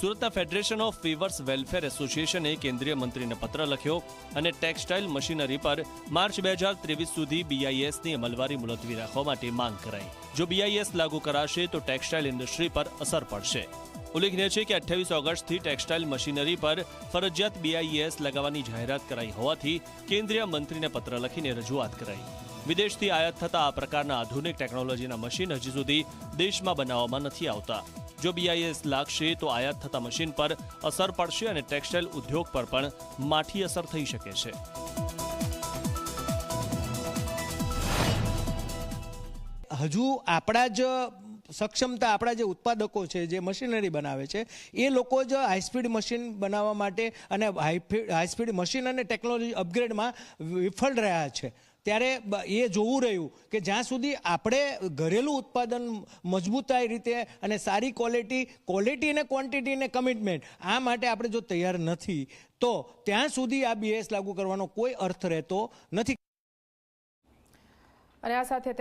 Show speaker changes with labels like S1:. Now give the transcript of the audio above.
S1: સુરતના federation of weavers welfare એસોસિએશને કેન્દ્રીય મંત્રીને પત્ર લખ્યો અને ટેક્સટાઇલ મશીનરી પર માર્ચ બે હજાર ત્રેવીસ સુધી બીઆઈએસની અમલવારી મુલતવી રાખવા માટે માંગ કરાઈ. જો બીઆઈએસ લાગુ કરાશે તો ટેક્સટાઇલ ઇન્ડસ્ટ્રી પર અસર પડશે. ઉલ્લેખનીય છે કે અઠ્યાવીસ ઓગસ્ટથી ટેક્સટાઇલ મશીનરી પર ફરજિયાત બીઆઈએસ લગાવવાની જાહેરાત કરાઈ હોવાથી કેન્દ્રીય મંત્રીને પત્ર લખીને રજૂઆત કરાઈ. વિદેશથી આયાત થતા આ પ્રકારના આધુનિક ટેકનોલોજીના મશીન હજી સુધી દેશમાં બનાવવામાં નથી આવતા. જો બીઆઈએસ લાગશે તો આયાત થતા મશીન પર અસર પડશે અને ટેક્સટાઇલ ઉદ્યોગ પર પણ માઠી અસર થઈ શકે છે.
S2: હજુ આપણા જ સક્ષમતા આપણા જે ઉત્પાદકો છે, જે મશીનરી બનાવે છે, એ લોકો જ હાઈસ્પીડ મશીન બનાવવા માટે અને હાઈસ્પીડ મશીન અને ટેકનોલોજી અપગ્રેડમાં વિફળ રહ્યા છે. ત્યારે એ જોવું રહ્યું કે જ્યાં સુધી આપણે ઘરેલું ઉત્પાદન મજબૂતાઈ રીતે અને સારી ક્વોલિટી ક્વોલિટી અને ક્વોન્ટિટી અને કમિટમેન્ટ આ માટે આપણે જો તૈયાર નથી, તો ત્યાં સુધી આ બીએસ લાગુ કરવાનો કોઈ અર્થ રહેતો નથી.
S3: અને આ સાથે